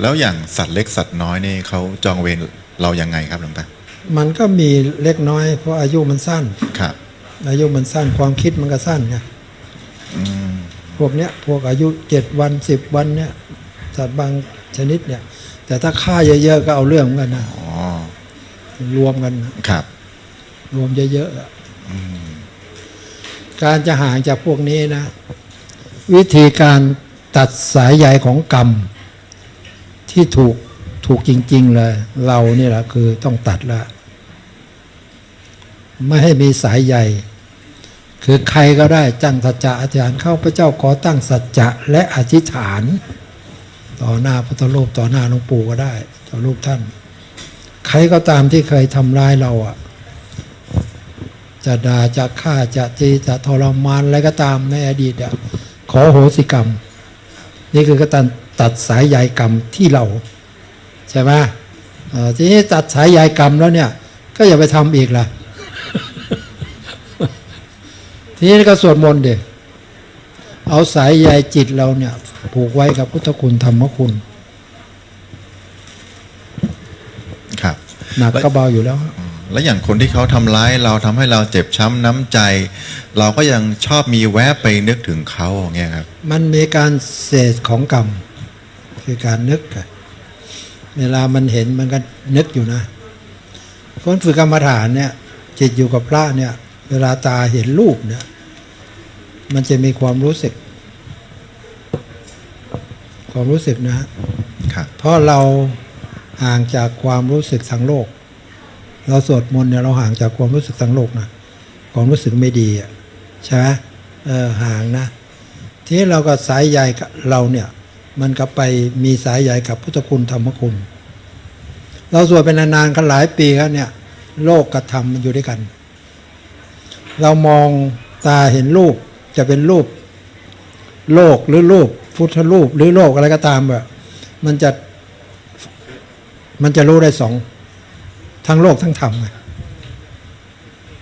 แล้วอย่างสัตว์เล็กสัตว์น้อยนี่เขาจองเวรเรายังไงครับหลวงตามันก็มีเล็กน้อยเพราะอายุมันสั้นครับอายุมันสั้นความคิดมันก็สั้นไงอืมพวกเนี้ยพวกอายุเจ็ดวันสิบวันเนี่ยสัตว์บางชนิดเนี่ย แต่ถ้าฆ่าเยอะๆก็เอาเรื่องเหมือนกันนะอ๋อรวมกันนะครับ รวมเยอะๆอะอืมการจะห่างจากพวกนี้นะ วิธีการตัดสายใยของกรรม ที่ถูกถูกจริง ๆ เลย เรานี่แหละคือต้องตัดละไม่ให้มีสายใยคือใครก็ได้จังสัจจะอธิษฐานเข้าพระเจ้าขอตั้งสัจจะและอธิษฐาน ต่อหน้าพระรูปต่อหน้าหลวงปู่ก็ได้ต่อรูปท่าน ใครก็ตามที่เคยทำร้ายเราอะ จะด่าจะฆ่าจะตีจะทรมานอะไรก็ตามในอดีตอะขอโหสิกรรม นี่คือการ ตัดสายใยกรรมที่เรา ใช่ไหมเอ่อทีนี้ตัดสายใยกรรมแล้วเนี่ย ก็อย่าไปทำอีกล่ะ ทีนี้ก็สวดมนต์เด็เอาสายใยจิตเราเนี่ย ผูกไว้กับพุทธคุณธรรมคุณ ครับหนักก็เบาอยู่แล้วอืมแล้วอย่างคนที่เขาทำร้ายเราทำให้เราเจ็บช้ำน้ำใจ เราก็ยังชอบมีแวบไปนึกถึงเขาอย่างเงี้ยครับ มันมีการเศษของกรรม คือการนึกอะเวลามันเห็นมันก็นึกอยู่นะคนฝึกกรรมฐานเนี่ย จิตอยู่กับพระเนี่ย เวลาตาเห็นรูปเนี่ย มันจะมีความรู้สึก ความรู้สึกนะครับเพราะเราห่างจากความรู้สึกทางโลก เราสวดมนต์เนี่ยเราห่างจากความรู้สึกทางโลกนะความรู้สึกไม่ดีอะใช่ไหมเออห่างนะ ทีนี้เราก็สายใยกับเราเนี่ย มันก็ไปมีสายใยกับพุทธคุณธรรมคุณ เราสวดเป็นนานๆกันหลายปีแล้วเนี่ย โลกกับธรรมมันอยู่ด้วยกัน เรามองตาเห็นรูปจะเป็นรูป โลกหรือรูปพุทธรูป หรือโลกอะไรก็ตามแบบมันจะมันจะรู้ได้สองทั้งโลกทั้งธรรม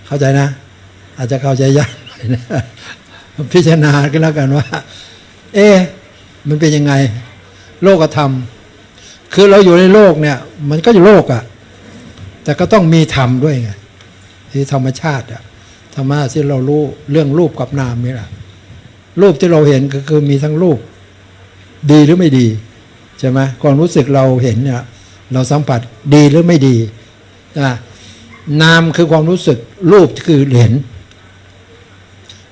เข้าใจนะ อาจจะเข้าใจยากพิจารณาก็แล้วกันว่า เอ๊ มันเป็นยังไง โลกธรรม คือเราอยู่ในโลกเนี่ย มันก็อยู่โลกอะ่ะ แต่ก็ต้องมีธรรมด้วยไงที่ธรรมชาติอะธรรมะที่เรารู้เรื่องรูปกับนามนี่แหละรูปที่เราเห็นก็คือมีทั้งรูป ดีหรือไม่ดีใช่ไหมความรู้สึกเราเห็นเนี่ย เราสัมผัสดีหรือไม่ดีนะนามคือความรู้สึก รูปคือเห็น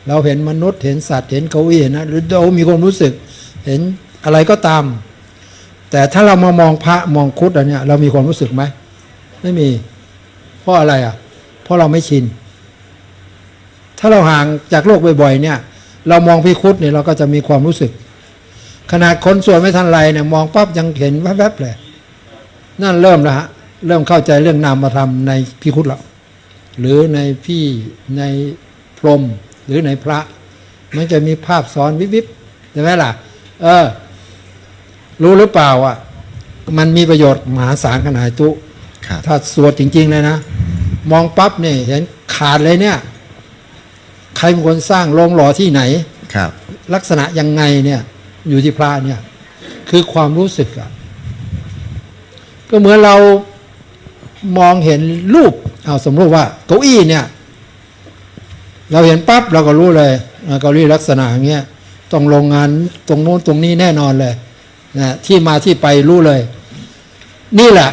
เราเห็นมนุษย์เห็นสัตว์เห็นเก้าอี้นะหรือเรามีความรู้สึก เห็นอะไรก็ตาม แต่ถ้าเรามามองพระมองคุดอันเนี้ยเรามีความรู้สึกไหมไม่มี เพราะอะไรอะ เพราะเราไม่ชิน ถ้าเราห่างจากโลกบ่อยๆ เนี่ย เรามองพิคุดเนี่ยเราก็จะมีความรู้สึก ขนาดคนส่วยไม่ทันไรเนี่ยมองปั๊บยังเห็นแวบๆเลยนั่นเริ่มแล้วฮะเริ่มเข้าใจเรื่องนามธรรมในพิคุดแล้วหรือในพี่ในพรหมหรือในพระ มันจะมีภาพซ้อนวิบวิบใช่ไหมล่ะ เออ รู้หรือเปล่าอะ มันมีประโยชน์มหาศาลขนาดจุครับถ้าสวดจริง ๆ เลยนะ มองปั๊บเนี่ยเห็นขาดเลยเนี่ย ใครเป็นคนสร้างโรงหล่อที่ไหนครับ ลักษณะยังไงเนี่ย อยู่ที่พระเนี่ย คือความรู้สึกอะก็เหมือนเรามองเห็นรูป เอาสมมติว่าเก้าอี้เนี่ย เราเห็นปั๊บเราก็รู้เลยอ่าเก้าอี้ลักษณะอย่างเงี้ย ต้องโรงงานตรงโน้นตรงนี้แน่นอนเลยนะที่มาที่ไปรู้เลย นี่แหละ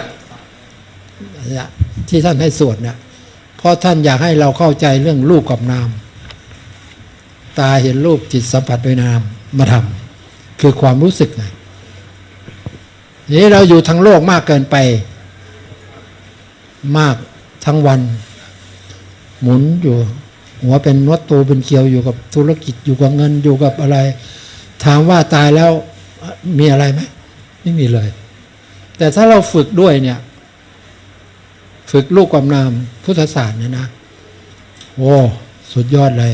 ที่ท่านให้สวดเนี่ยเพราะท่านอยากให้เราเข้าใจเรื่องรูปกับนาม ตาเห็นรูปจิตสัมผัสโดยนามมาทำคือความรู้สึกไงนี้เราอยู่ทั้งโลกมากเกินไป มากทั้งวัน หมุนอยู่ หัวเป็นนวดตัวเป็นเกลียวอยู่กับธุรกิจอยู่กับเงินอยู่กับอะไร ถามว่าตายแล้วมีอะไรไหมไม่มีเลย แต่ถ้าเราฝึกด้วยเนี่ย ฝึกลูกความนามพุทธศาสตร์เนี่ยนะโอ้สุดยอดเลย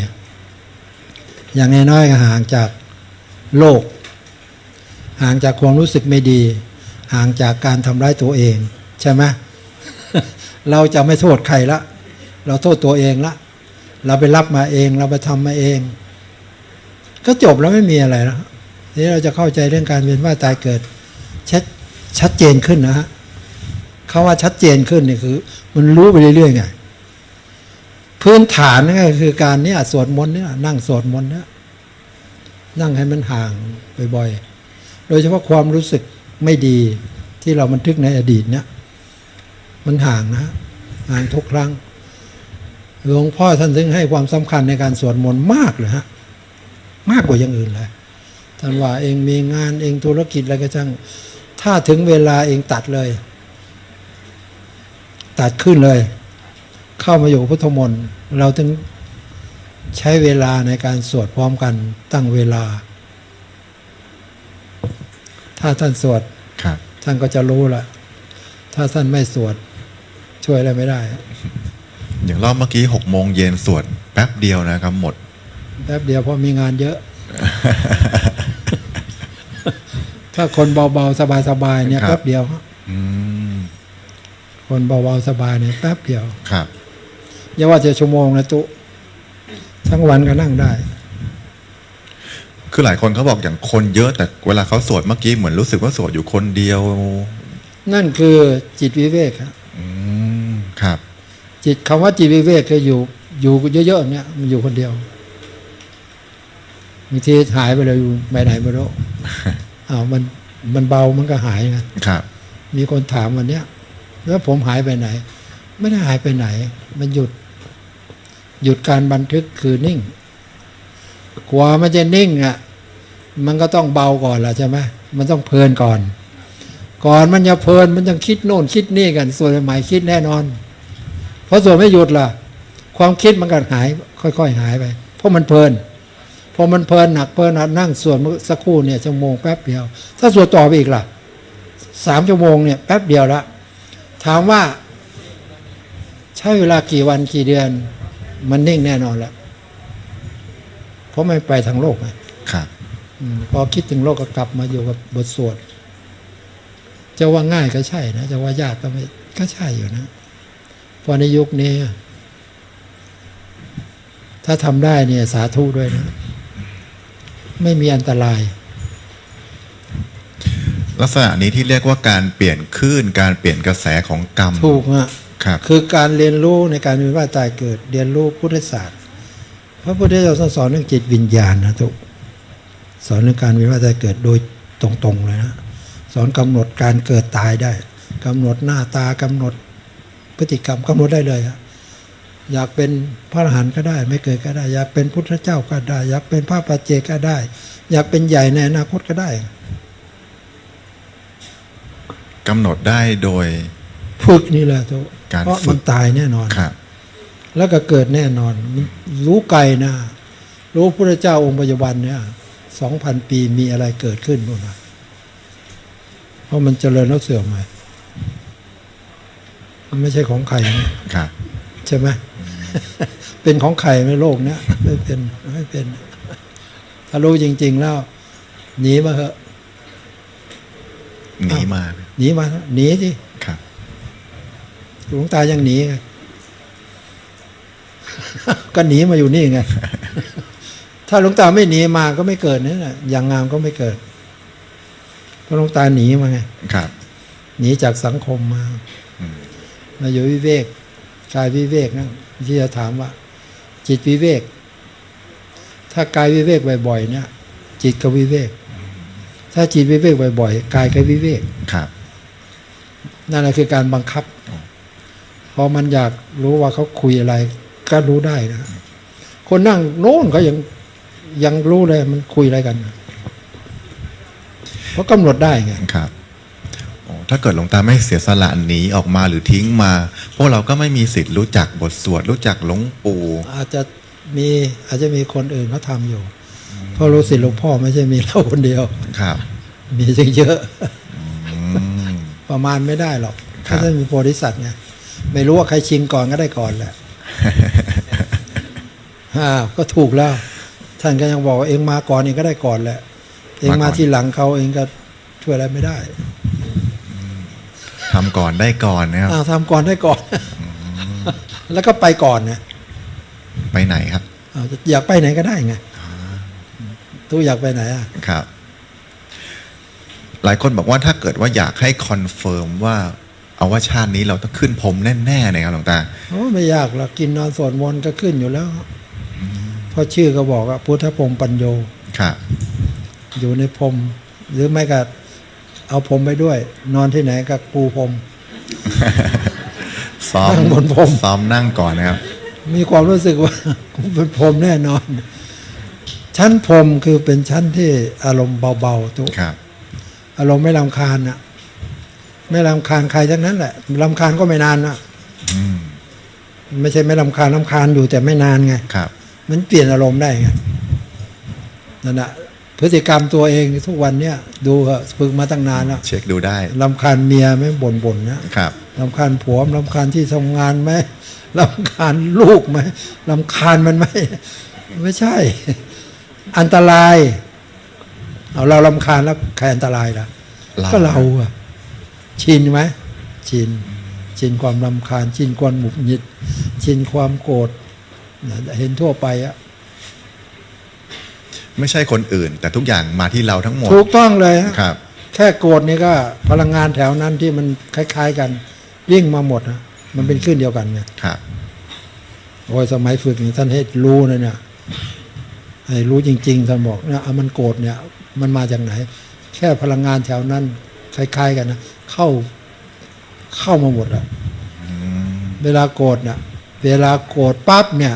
อย่างน้อยๆห่างจากโลก ห่างจากความรู้สึกไม่ดี ห่างจากการทำร้ายตัวเอง ใช่ไหมเราจะไม่โทษใครละ เราโทษตัวเองละ เราไปรับมาเอง เราไปทำมาเอง ก็จบแล้วไม่มีอะไรแล้วนี้เราจะเข้าใจเรื่องการเวียนว่ายตายเกิด ชัดชัดเจนขึ้นนะฮะคาว่าชัดเจนขึ้นนี่คือ มันรู้ไปเรื่อยๆไงพื้นฐานนี่ก็คือการเนี่ยสวดมนต์เนี่ยนั่งสวดมนต์เนี่ยนั่งให้มันห่างบ่อยๆ โดยเฉพาะความรู้สึกไม่ดีที่เราบันทึกในอดีตเนี่ย มันห่างนะห่างทุกครั้ง หลวงพ่อท่านถึงให้ความสำคัญในการสวดมนต์มากเลยฮะมากกว่าอย่างอื่นเลยท่านว่าเองมีงานเองธุรกิจอะไรก็ช่างถ้าถึงเวลาเองตัดเลย ตัดขึ้นเลย เข้ามาอยู่กับพุทธมนต์เราถึงใช้เวลาในการสวดพร้อมกันตั้งเวลา ถ้าท่านสวดครับท่านก็จะรู้ละถ้าท่านไม่สวด ช่วยอะไรไม่ได้ อย่างรอบเมื่อกี้หกโมงเย็นสวดแป๊บเดียวนะครับหมด แป๊บเดียวเพราะมีงานเยอะ ถ้าคนเบาๆสบายๆเนี่ยครับแป๊บเดียวฮะอืมคนเบาๆสบายเนี่ยแป๊บเดียวครับอย่าว่าจะชั่วโมงนะตุทั้งวันก็นั่งได้ คือหลายคนเขาบอกอย่างคนเยอะแต่เวลาเขาสวดเมื่อกี้เหมือนรู้สึกว่าสวดอยู่คนเดียว นั่นคือจิตวิเวกครับอืมครับ จิตคำว่าจิตวิเวกคืออยู่อยู่เยอะๆเนี่ยมันอยู่คนเดียวบางทีหายไปเลยอยู่ไปไหนไม่รู้อ้าวมันมันเบามันก็หายไงครับ มีคนถามวันเนี้ยแล้วผมหายไปไหน ไม่ได้หายไปไหน มันหยุด หยุดการบันทึกคือนิ่งกว่ามันจะนิ่งอะ มันก็ต้องเบาก่อนล่ะใช่ไหมมันต้องเพลินก่อน ก่อนมันจะเพลินมันต้องคิดโน่นคิดนี่กัน ส่วนใหม่คิดแน่นอน เพราะส่วนไม่หยุดล่ะ ความคิดมันก็หาย ค่อย ๆ หายไป เพราะมันเพลิน พอมันเพลินหนักเพลินหนักนั่งสวดสักครู่เนี่ยชั่วโมงแป๊บเดียว ถ้าสวดต่อไปอีกล่ะสามชั่วโมงเนี่ยแป๊บเดียวละ ถามว่า ใช้เวลากี่วันกี่เดือน มันนิ่งแน่นอนแล้วเพราะไม่ไปทางโลกไงครับอืมพอคิดถึงโลกก็กลับมาอยู่กับบทสวดจะว่าง่ายก็ใช่นะ จะว่ายากก็ไม่ก็ใช่อยู่นะ เพอในยุคนี้ ถ้าทำได้เนี่ยสาธุด้วยนะ ไม่มีอันตราย ลักษณะนี้ที่เรียกว่าการเปลี่ยนคลื่นการเปลี่ยนกระแสของกรรมถูกอะครับ คือการเรียนรู้ในการมีว่าตายเกิด เรียนรู้พุทธศาสตร์พระพุทธเจ้าสอนเรื่องจิตวิญญาณนะทุกสอนเรื่องการมีว่าตายเกิดโดยตรงๆเลยนะสอนกำหนดการเกิดตายได้กำหนดหน้าตากำหนด พฤติกรรมกำหนดได้เลยอะอยากเป็นพระอรหันต์ก็ได้ ไม่เกิดก็ได้ อยากเป็นพุทธเจ้าก็ได้ อยากเป็นพระปัจเจกก็ได้ อยากเป็นใหญ่ในอนาคตก็ได้กำหนดได้โดยฝึกนี่แหละทุกการเพราะฝึกมันตายแน่นอนครับ แล้วก็เกิดแน่นอน รู้ไกลนะ รู้พระเจ้าองค์ปัจจุบันเนี่ยสองพันปีมีอะไรเกิดขึ้นบ้างนะเพราะมันเจริญแล้วเสื่อมไปมั นไม่ใช่ของใครนะครับ ใช่ไหมเป็นของใครไหม่โลกเนี้ยไม่เป็นไม่เป็น ถ้ารู้จริง ๆ แล้วหนีมาเถอะหนีมาหนีมาหนีสิครับหลวงตายังหนีไงก็หนีมาอยู่นี่ไงถ้าหลวงตาไม่หนีมาก็ไม่เกิดนี่แหละอย่างงามก็ไม่เกิดเพราะหลวงตาหนีมาไงครับ หนีจากสังคมมาอื มมาอยู่วิเวกกายวิเวกนะที่จะถามว่า จิตวิเวก ถ้ากายวิเวกบ่อยๆเนี่ย จิตก็วิเวก ถ้าจิตวิเวกบ่อยๆกายก็วิเวกครับนั่นแหละคือการบังคับพอมันอยากรู้ว่าเขาคุยอะไร ก็รู้ได้นะคนนั่งโน้นเขายังยังรู้เลยมันคุยอะไรกัน เพราะกำหนดได้ไงครับโอ้ ถ้าเกิดหลวงตาไม่เสียสละหนีออกมาหรือทิ้งมา พวกเราก็ไม่มีสิทธิ์รู้จักบทสวดรู้จักหลวงปู่อาจจะมีอาจจะมีคนอื่นเขาทำอยู่เพราะรู้สิทธิ์หลวงพ่อไม่ใช่มีเราคนเดียวครับ มีจริงเยอะอืมประมาณไม่ได้หรอกครัถ้าบท่านมีโพธิสัตว์ไงไม่รู้ว่าใครชิงก่อนก็ได้ก่อนแหละอ่าก็ถูกแล้ว ท่านก็ยังบอกว่าเองมาก่อนเองก็ได้ก่อนแหละ เองมาที่หลังเขาเองก็ช่วยอะไรไม่ได้ ทำก่อนได้ก่อนนะครับอ้าวทำก่อนได้ก่อน แล้วก็ไปก่อนนะไปไหนครับอ้าวอยากไปไหนก็ได้ไงตู้อยากไปไหนอะครับ หลายคนบอกว่าถ้าเกิดว่าอยากให้คอนเฟิร์มว่าเอาว่าชาตินี้เราต้องขึ้นพรหมแน่ๆเลยครับหลวงตาโอ้ไม่ยากหรอกกินนอนสวดมนต์ก็ขึ้นอยู่แล้วเพราะชื่อก็บอกว่าพุทธพรหมปัญโยครับอยู่ในพรมหรือไม่ก็ เอาพรมไปด้วย นอนที่ไหนก็ปูพรมซ้อมนั่งบนพรมซ้อมนั่งก่อนนะครับ มีความรู้สึกว่ากูเป็นพรมแน่นอน ชั้นพรมคือเป็นชั้นที่อารมณ์เบาๆทุกครับอารมณ์ไม่ลำคาญนะไม่ลำคาญใครทั้งนั้นแหละลำคาญก็ไม่นานนะอืมไม่ใช่ไม่ลำคาญลำคาญอยู่แต่ไม่นานไงครับมันเปลี่ยนอารมณ์ได้ไงนั่นแหะ พฤติกรรมตัวเองทุกวันเนี้ยดูเหอะฝึกมาตั้งนานแล้วเช็คดูได้ลำคาญเมียไหม่บ่นบ่นๆนะครับลำคาญผัวลำคาญที่ทำงานไหมลำคาญลูกไหมลำคาญมันไหมไม่ใช่ อันตรายเอาเราลำคาญแล้วใครอันตรายล่ะเราก็เราอะชินไหมชินชินความลำคาญชินความหมุดหงิดชินความโกรธนะเห็นทั่วไปอะ ไม่ใช่คนอื่น แต่ทุกอย่างมาที่เราทั้งหมดถูกต้องเลยฮะครับ แค่โกรธนี่ก็พลังงานแถวนั้นที่มันคล้าย ๆกันวิ่งมาหมดนะมันเป็นคลื่นเดียวกันไงครับโอ้ยสมัยฝึกนี่ท่านให้รู้นะเนี่ยให้รู้จริงๆท่านบอกเนี่ยเอามันโกรธเนี่ย มันมาจากไหน แค่พลังงานแถวนั้นคล้ายๆกันนะเข้าเข้ามาหมดอะอืมเวลาโกรธเนี่ยเวลาโกรธปั๊บเนี่ย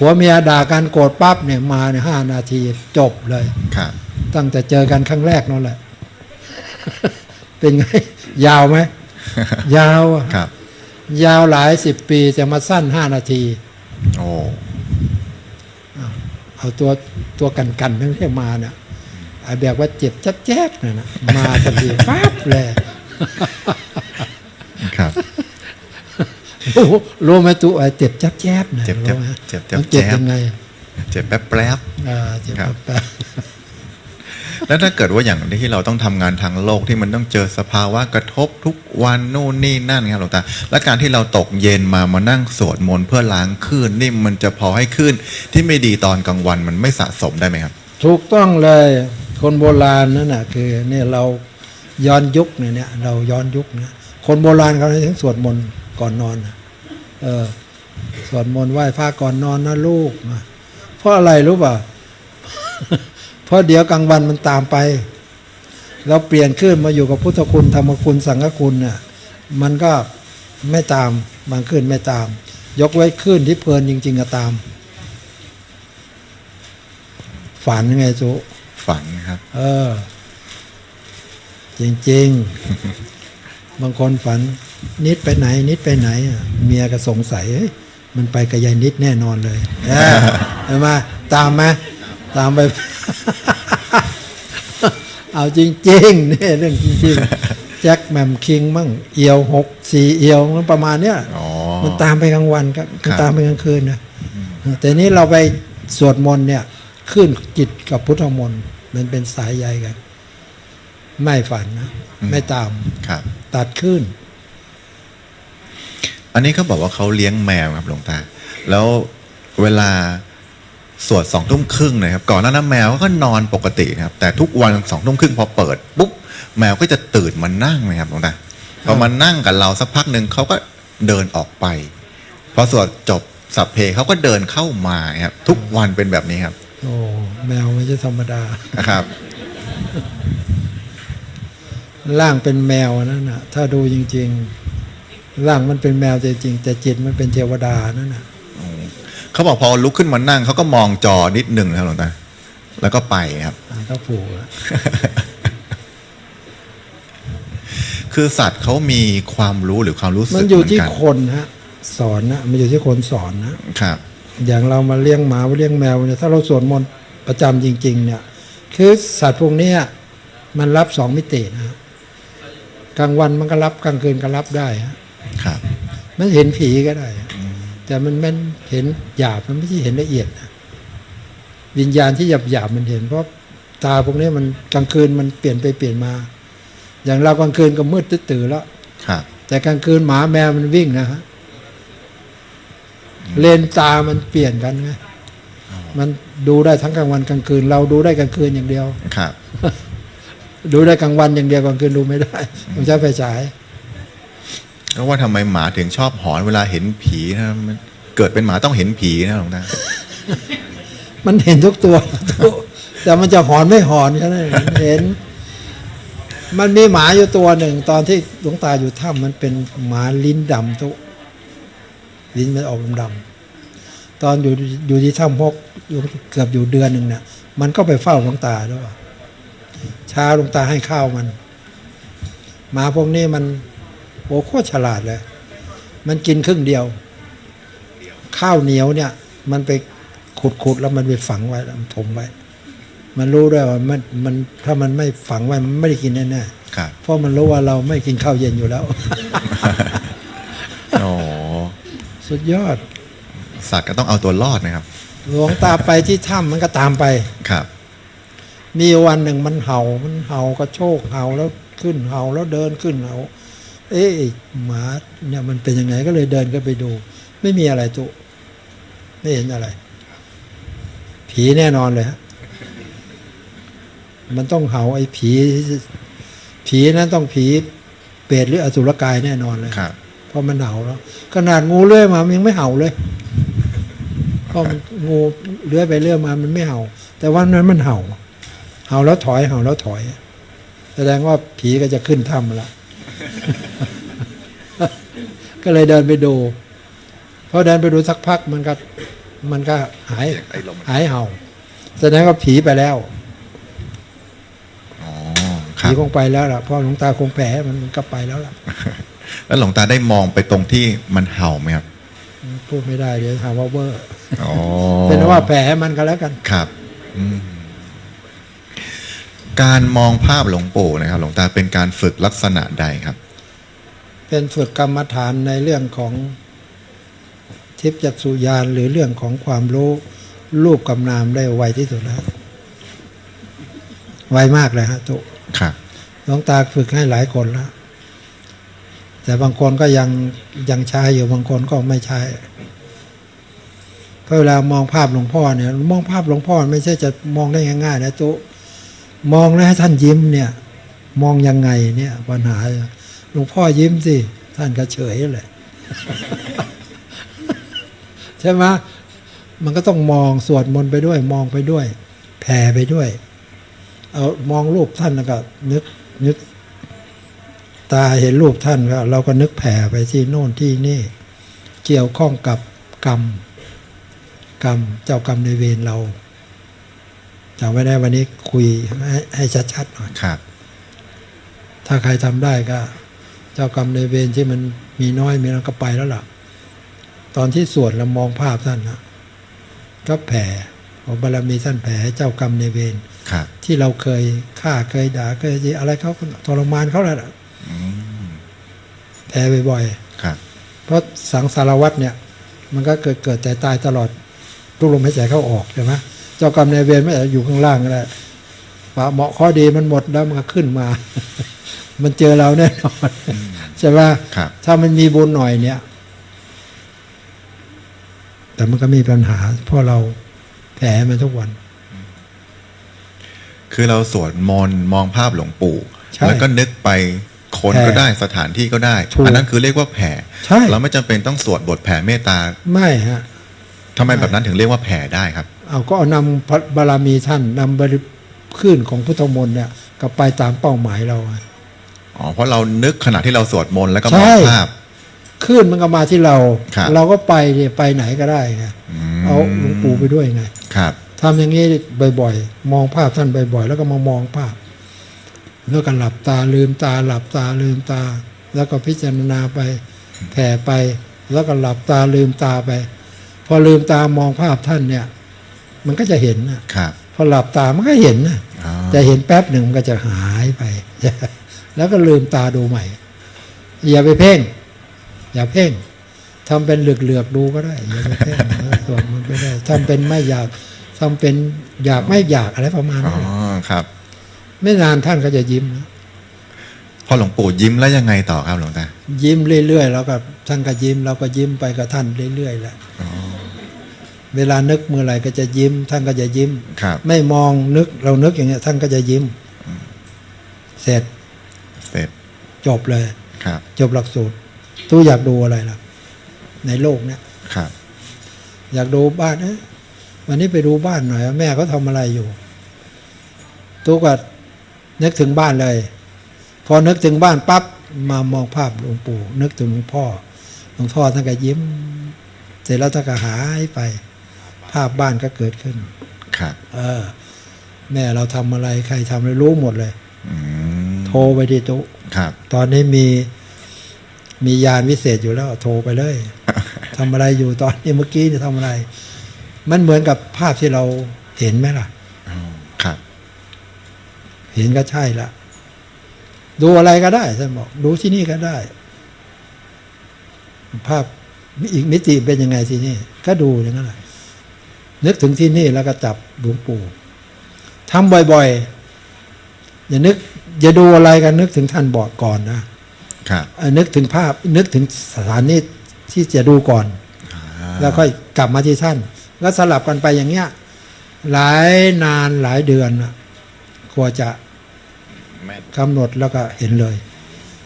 ผัวเมียด่ากันโกรธปั๊บเนี่ยมาในห้านาทีจบเลยครับตั้งแต่เจอกันครั้งแรกนั่นแหละ เป็นไง ยาวไหม ยาวอะครับ ยาวหลายสิบปีจะมาสั้นห้านาที โอ้เอาตัวตัวกันกันๆทั้งที่มาเนี่ยไอ้แบบว่าเจ็บจัดแจ๊กน่ะนะมาทันทีปั๊บเลยครับ รู้รู้ไหมตัวไอ้เจ็บจัดแจ๊บนะเจ็บเจ็บรู้ไหมเจ็บเจ็บมันเจ็บแจ๊บยังไงเจ็บแป๊บแป๊บอ่าเจ็บครับแป๊บแล้วถ้าเกิดว่าอย่างที่เราต้องทำงานทางโลกที่มันต้องเจอสภาวะกระทบทุกวันนู่นนี่นั่นครับหลวงตาและการที่เราตกเย็นมามานั่งสวดมนต์เพื่อล้างคลื่นนี่มันจะพอให้คลื่นที่ไม่ดีตอนกลางวันมันไม่สะสมได้ไหมครับ ถูกต้องเลยคนโบราณนั่นน่ะคือเนี่ยเราย้อนยุคเนี่ยเนี่ยเราย้อนยุคนะคนโบราณเขาถึงสวดมนต์ ก่อนนอนนะเออสวดมนต์ไหว้พระก่อนนอนนะลูกนะเพราะอะไรรู้ป่ะเพราะเดี๋ยวกลางวันมันตามไป เราเปลี่ยนขึ้นมาอยู่กับพุทธคุณธรรมคุณสังฆคุณน่ะมันก็ไม่ตามบางขึ้นไม่ตาม ยกไว้ขึ้นที่เพลินจริง ๆ ก็ตาม ฝันไงจุฝันครับ เออ จริง ๆ บางคนฝัน นิดไปไหน นิดไปไหนอะเมียก็สงสัยเฮ้ยมันไปกับยายนิดแน่นอนเลยเออเห็นไหมตามไหมตามไป เอาจริงๆเนี่ยเรื่องจริงๆแจ็คแมมคิงมั่งเอียวหกสี่เอียวมันประมาณเนี้ยอ๋อมันตามไปกลางวันก็ครับตามไปกลางคืนนะแต่นี้เราไปสวดมนต์เนี่ยขึ้นจิตกับพุทธมนต์มันเป็นสายใยกัน ไม่ฝันนะ ไม่ตามครับตัดขึ้น อันนี้เขาบอกว่าเขาเลี้ยงแมวครับหลวงตา แล้วเวลาสวดสองทุ่มครึ่งนะครับ ก่อนหน้านั้นแมวก็นอนปกตินะครับ แต่ทุกวันสองทุ่มครึ่งพอเปิดปุ๊บแมวก็จะตื่นมานั่งนะครับหลวงตาพอมานั่งกับเราสักพักหนึ่งเขาก็เดินออกไป พอสวดจบสัพเพเขาก็เดินเข้ามาครับทุกวันเป็นแบบนี้ครับ โอ้แมวไม่ใช่ธรรมดานะครับร่างเป็นแมวนั่นน่ะถ้าดูจริง ๆ ร่างมันเป็นแมวจริงๆแต่จิตมันเป็นเทวดานั่นน่ะเขาบอกพอลุกขึ้นมานั่งเขาก็มองจอนิดหนึ่งนะครับหลวงตาแล้วก็ไปครับอ่าก็ผูกอะคือสัตว์เขามีความรู้หรือความรู้สึกมันอยู่ที่เหกัคนฮะ สอนนะมันอยู่ที่คนสอนนะครับ อย่างเรามาเลี้ยงหมาเลี้ยงแมวเนี่ยถ้าเราสวดมนต์ประจำจริง ๆ เนี่ย คือสัตว์พวกเนี้ยมันรับสองมิตินะฮะกลางวันมันก็รับกลางคืนก็รับได้ฮะ ครับมันเห็นผีก็ได้ฮะแต่มันมันเห็นหยาบมันไม่ใช่เห็นละเอียดนะวิญญาณที่หยาบหยาบๆมันเห็น เพราะตาพวกนี้มันกลางคืนมันเปลี่ยนไปเปลี่ยนมา อย่างเรากลางคืนก็มืดตื่นๆแล้วครับ แต่กลางคืนหมาแมวมันวิ่งนะฮะเลนตามันเปลี่ยนกันไงมันดูได้ทั้งกลางวันกลางคืน เราดูได้กลางคืนอย่างเดียวครับ ดูได้กลางวันอย่างเดียวกลางคืนดูไม่ได้ต้องใช้ไฟฉาย แล้วว่าทำไมหมาถึงชอบหอนเวลาเห็นผีนะมันเกิดเป็นหมาต้องเห็นผีนะหลวงตามันเห็นทุกตัว แต่มันจะหอนไม่หอนแค่นั้นเห็น มันมีหมาอยู่ตัวหนึ่ง ตอนที่หลวงตาอยู่ถ้ำมันเป็นหมาลิ้นดำทุกลิ้นมันออกดำๆตอนอยู่อยู่ที่ถ้ำพกอยู่เกือบอยู่เดือนหนึ่งเนี่ยมันก็ไปเฝ้าหลวงตาด้วยเช้าหลวงตาให้ข้าวมันหมาพวกนี้มัน โอ้โคตรฉลาดเลย มันกินครึ่งเดียว ข้าวเหนียวเนี่ย มันไปขุดขุดๆแล้วมันไปฝังไว้แล้วมันถมไว้ มันรู้ด้วยว่ามันมันถ้ามันไม่ฝังไว้มันไม่ได้กินแน่ๆครับเพราะมันรู้ว่าเราไม่กินข้าวเย็นอยู่แล้วโอ้สุดยอด สัตว์ก็ต้องเอาตัวรอดนะครับ หลวงตาไปที่ถ้ำมันก็ตามไปครับ มีวันหนึ่งมันเห่ามันเห่ากระโชกเห่าแล้วขึ้นเห่าแล้วเดินขึ้นเห่า เอ๊ะไอ้หมาเนี่ยมันเป็นยังไงก็เลยเดินก็ไปดู ไม่มีอะไรตุไม่เห็นอะไร ผีแน่นอนเลยฮะมันต้องเห่าไอ้ผี ผีนั้นต้องผีเปรตหรืออสุรกายแน่นอนเลยครับเพราะมันเห่าแล้วขนาดงูเลื้อยมามันยังไม่เห่าเลยเพราะมันงูเลื้อยไปเลื้อยมามันไม่เห่า แต่ว่านั้นมันเห่า เห่าแล้วถอยเห่าแล้วถอย แสดงว่าผีก็จะขึ้นถ้ำละ ก็เลยเดินไปดูพอเดินไปดูสักพักมันก็มันก็หายเสียงไอ้ลมมันหายเห่า แสดงว่าผีไปแล้วอ๋อคผีรับคงไปแล้วล่ะเพราะหลวงตาคงแผลมันมันก็ไปแล้วล่ะ แล้วหลวงตาได้มองไปตรงที่มันเห่าไหมครับพูดไม่ได้เดี๋ยวหาว่าเวอร์อ๋อเป็นว่าแผลให้มันก็แล้วกันครับ อืม การมองภาพหลวงปู่นะครับหลวงตาเป็นการฝึกลักษณะใดครับ เป็นฝึกกรรมฐานในเรื่องของทิพยจักษุญาณหรือเรื่องของความรู้รูปกำนามได้ไวที่สุดแล้วไวมากเลยฮะตุครับหลวงตาฝึกให้หลายคนแล้วแต่บางคนก็ยังยังใช้อยู่บางคนก็ไม่ใช้เพราะเวลามองภาพหลวงพ่อเนี่ย มองภาพหลวงพ่อ ไม่ใช่จะมองได้ง่ายๆนะตุ มองแล้วให้ท่านยิ้มเนี่ย มองยังไงเนี่ยปัญหาหลวงพ่อยิ้มสิ ท่านก็เฉยเลยใช่ไหมมันก็ต้องมองสวดมนต์ไปด้วย มองไปด้วย แผ่ไปด้วย เอามองรูปท่านแล้วก็ นึกนึก ตาเห็นรูปท่านก็เราก็นึกแผ่ไปที่โน่นที่นี่ เกี่ยวข้องกับกรรม กรรม เจ้ากรรมในเวรเรา จำไว้ได้วันนี้คุยให้ให้ชัดๆหน่อยครับ ถ้าใครทำได้ก็ เจ้ากรรมในเวรที่มันมีน้อยมีน้อยก็ไปแล้วล่ะ ตอนที่สวดแล้วมองภาพท่านนะก็แผ่ขอบารมีท่านแผ่ให้เจ้ากรรมในเวรครับที่เราเคยฆ่าเคยด่าเคยอะไรเขาก็ทรมานเขาแหละอืมแพ้บ่อยครับๆเพราะสังสารวัตรเนี่ย มันก็เกิดเกิดแต่ตายตลอดทุกลมหายใจเข้าออกใช่ไหม เจ้ากรรมนายเวรไม่ได้อยู่ข้างล่างก็ได้ปะเหมาะข้อดีมันหมดแล้วมันก็ขึ้นมา มันเจอเราแน่นอนใช่ไหมครับถ้ามันมีบุญหน่อยเนี่ย แต่มันก็มีปัญหาเพราะเราแผลมันทุกวัน คือเราสวดมนต์มองภาพหลวงปู่ใช่แล้วก็นึกไปคนแผ่ก็ได้สถานที่ก็ได้ถูกอันนั้นคือเรียกว่าแผ่ใช่เราไม่จำเป็นต้องสวดบทแผ่เมตตา ไม่ฮะทำไมแบบนั้นถึงเรียกว่าแผ่ได้ครับ เอาก็เอานำพระบารมีท่านนำบริขึ้นของพุทธมนต์เนี่ยก็ไปตามเป้าหมายเราอะอ๋อเพราะเรานึกขณะที่เราสวดมนต์แล้วก็มใช่องภาพขึ้นมันก็มาที่เราครับเราก็ไปเนี่ยไปไหนก็ได้ไงมเอาหลวงปู่ไปด้วยไงครับทำอย่างนี้บ่อยๆ มองภาพท่านบ่อยๆ แล้วก็มามองภาพ แล้วก็หลับตาลืมตา หลับตาลืมตา แล้วก็พิจารณาไปแผ่ไป แล้วก็หลับตาลืมตาไป พอลืมตามองภาพท่านเนี่ย มันก็จะเห็นนะครับ พอหลับตามันก็เห็นนะอ๋อแต่เห็นแป๊บหนึ่งมันก็จะหายไป แล้วก็ลืมตาดูใหม่ อย่าไปเพ่ง อย่าเพ่งทำเป็นเหลือกๆดูก็ได้อย่าไปเพ่งส่วนมันไม่ได้ทำเป็นไม่อยากทำเป็นอยากไม่อยากอะไรประมาณอ๋อนั้นแหละครับ ไม่นานท่านก็จะยิ้มนะพอหลวงปู่ยิ้มแล้วยังไงต่อครับหลวงตา ยิ้มเรื่อยๆแล้วก็ท่านก็ยิ้มเราก็ยิ้มไปกับท่านเรื่อยๆแหละอ๋อ เวลานึกเมื่อไหร่ก็จะยิ้ม ท่านก็จะยิ้มครับไม่มองนึกเรานึกอย่างเงี้ย ท่านก็จะยิ้ม เสร็จ เสร็จ จบเลยครับจบหลักสูตรตู้อยากดูอะไรล่ะ ในโลกเนี้ยครับ อยากดูบ้านเอ๊ะวันนี้ไปดูบ้านหน่อยว่าแม่เขาทำอะไรอยู่ตู้ก็นึกถึงบ้านเลย พอนึกถึงบ้านปั๊บมามองภาพหลวงปู่ นึกถึงหลวงพ่อหลวงพ่อท่านก็ยิ้ม เสร็จแล้วท่านก็หายไป ภาพบ้านก็เกิดขึ้น ครับ เออ แม่เราทำอะไรใครทำอะไรรู้หมดเลยอืมโทรไปที่ตู้ครับ ตอนนี้มีมียานวิเศษอยู่แล้ว โทรไปเลยทำอะไรอยู่ตอนนี้เมื่อกี้เนี่ยทำอะไร มันเหมือนกับภาพที่เราเห็นไหมล่ะอ๋อครับ เห็นก็ใช่ละดูอะไรก็ได้ท่านบอก ดูที่นี่ก็ได้ ภาพอีกมิติเป็นยังไงที่นี่ ก็ดูอย่างนั้นแหละ นึกถึงที่นี่แล้วก็จับหลวงปู่ทำบ่อยๆ อย่านึก อย่าดูอะไรกันนึกถึงท่านบอกก่อนนะครับเอ่อนึกถึงภาพนึกถึงสถานที่ที่จะดูก่อนอ่าแล้วค่อยกลับมาที่ท่านก็สลับกันไปอย่างเงี้ย หลายนานหลายเดือนน่ะกว่าจะแม่นกำหนดแล้วก็เห็นเลย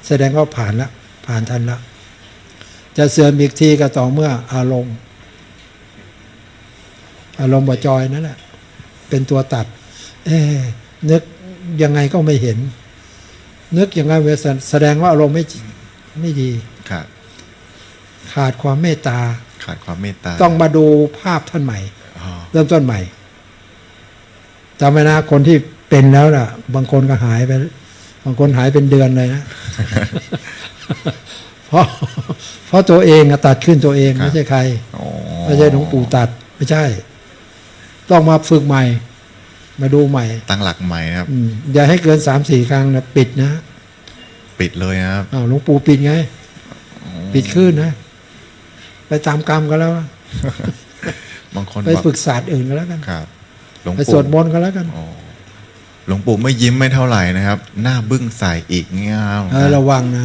แสดงว่าผ่านละผ่านทันละจะเสื่อมอีกทีก็ต่อเมื่ออารมณ์ อารมณ์บ่จอยนั่นแหละเป็นตัวตัด เอ๊ะนึกยังไงก็ไม่เห็น นึกยังไงเวสแสดงว่าอารมณ์ไม่ไม่ดีครับขาดความเมตตา ขาดความเมตตา ต้องมาดูภาพท่านใหม่อ๋อเริ่มต้นใหม่จำไว้นะคนที่เป็นแล้วน่ะ บางคนก็หายไป บางคนหายเป็นเดือนเลยนะ เพราะ เพราะตัวเองอะตัดขึ้นตัวเองไม่ใช่ใครอ๋อไม่ใช่หลวงปู่ตัด ไม่ใช่ ต้องมาฝึกใหม่ มาดูใหม่ ตั้งหลักใหม่นะครับ อืมอย่าให้เกินสามสี่ครั้งนะปิดนะปิดเลยนะครับอ้าวหลวงปู่ปิดไง ปิดขึ้นนะ ไปตามกรรมกันแล้วนะบางคนไปบอกฝึกศาสตร์อื่นกันแล้วกัน ครับหลวงไปปู่สวดมนต์กันแล้วกันอ๋อหลวงปู่ไม่ยิ้มไม่เท่าไหร่นะครับ หน้าบึ้งใส่อีกเงี้ยเออระวังนะ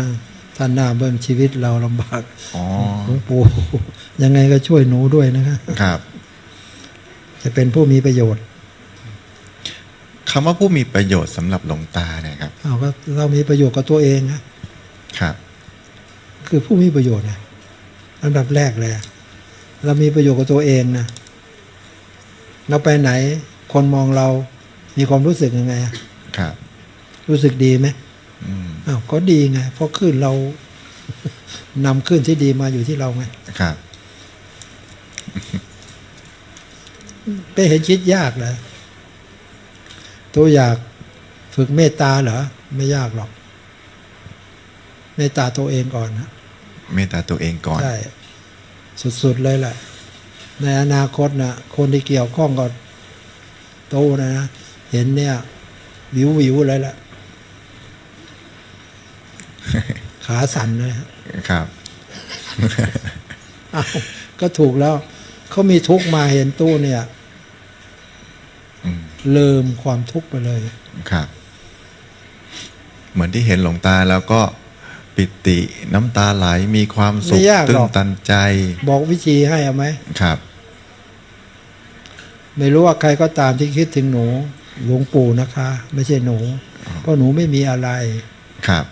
ท่านหน้าเบิ้งชีวิตเราลำบากอ๋อหลวงปู่ยังไงก็ช่วยหนูด้วยนะครับครับ จะเป็นผู้มีประโยชน์คำว่าผู้มีประโยชน์สำหรับหลวงตาเนี่ยครับเอาก็เรามีประโยชน์กับตัวเองนะครับ คือผู้มีประโยชน์นะอันดับแรกเลยเรามีประโยชน์กับตัวเองนะเราไปไหน คนมองเรามีความรู้สึกยังไงอะครับ รู้สึกดีไหมอืมอ้าวก็ดีไง เพราะขึ้นเรานำขึ้นที่ดีมาอยู่ที่เราไงครับ ไปเห็นคิดยากเลยตัวอยากฝึกเมตตาเหรอ ไม่ยากหรอก เมตตาตัวเองก่อนนะเมตตาตัวเองก่อน ใช่ สุดๆเลยแหละ ในอนาคตนะคนที่เกี่ยวข้องกับโตนะนะ เห็นเนี่ย วิววิวๆเลยแหละขาสั่นเลยฮะครับอ้าวก็ถูกแล้ว เขามีทุกข์มาเห็นตู้เนี่ยอืม ลืมความทุกข์ไปเลยครับเหมือนที่เห็นหลวงตาแล้วก็ปิติน้ำตาไหลมีความสุขไม่ยากหรอกตื้นตันใจ บอกวิธีให้เอาไหมครับ ไม่รู้ว่าใครก็ตามที่คิดถึงหนูหลวงปู่นะคะ ไม่ใช่หนู เพราะหนูไม่มีอะไรครับ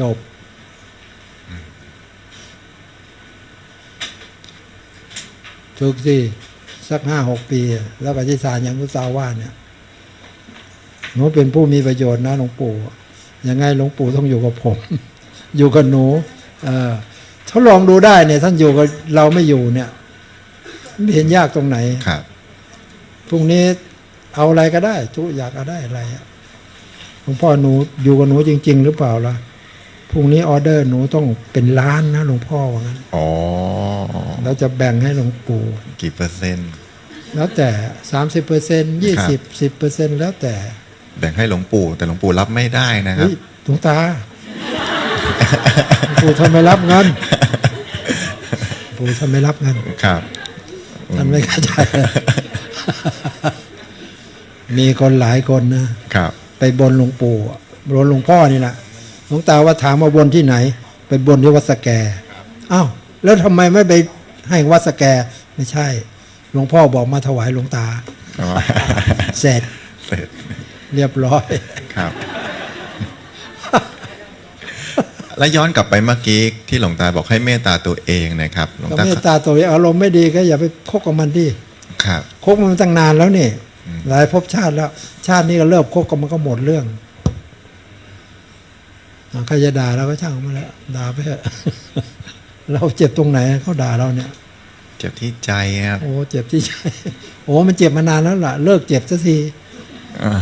จบฝึกสิ สักห้าหกปี แล้วก็ที่สารอย่างพุทธาว่าเนี่ยหนูเป็นผู้มีประโยชน์นะหลวงปู่ยังไงหลวงปู่ต้องอยู่กับผม อยู่กับหนู เออทดลองดูได้เนี่ย ท่านอยู่กับเราไม่อยู่เนี่ยไม่เห็นยากตรงไหนครับพรุ่งนี้เอาอะไรก็ได้ทุกอยากเอาได้อะไรอะหลวงพ่อหนูอยู่กับหนูจริง ๆ หรือเปล่าล่ะ พรุ่งนี้ออเดอร์หนูต้องเป็นล้านนะหลวงพ่อว่างั้นอ๋อเราจะแบ่งให้หลวงปู่กี่เปอร์เซ็นต์ แล้วแต่สามสิบเปอร์เซ็นยี่สิบสิบเปอร์เซ็นแล้วแต่แบ่งให้หลวงปู่ แต่หลวงปู่รับไม่ได้นะครับเฮ้ยหลวงตา หลวงปู่ทำไมรับเงินหลวงปู่ทำไมรับเงินครับท่านไม่เข้าใจ มีคนหลายคนนะครับ ไปบนหลวงปู่อะบนหลวงพ่อนี่แหละ หลวงตาว่าถามว่าบนที่ไหนไปบนที่วัดสแกอ้าวแล้วทำไมไม่ไปให้วัดสแกไม่ใช่ หลวงพ่อบอกมาถวายหลวงตาเสร็จเสร็จ เรียบร้อยครับ แล้วย้อนกลับไปเมื่อกี้ที่หลวงตาบอกให้เมตตาตัวเองนะครับหลวงก็ตาเมตตาตัวเองอารมณ์ไม่ดีก็อย่าไปคบกับมันดิครับคบมันตั้งนานแล้วนี่อืมหลายภพชาติแล้ว ชาตินี้ก็เลิกคบกับมันก็หมดเรื่องอะ ใครจะด่าเราก็ช่างมันแล้วด่าไปเถอะเราเจ็บตรงไหนเขาด่าเราเนี่ย เจ็บที่ใจครับ โอ้ เจ็บที่ใจ โอ้ มันเจ็บมานานแล้วล่ะ เลิกเจ็บสักทีอ่า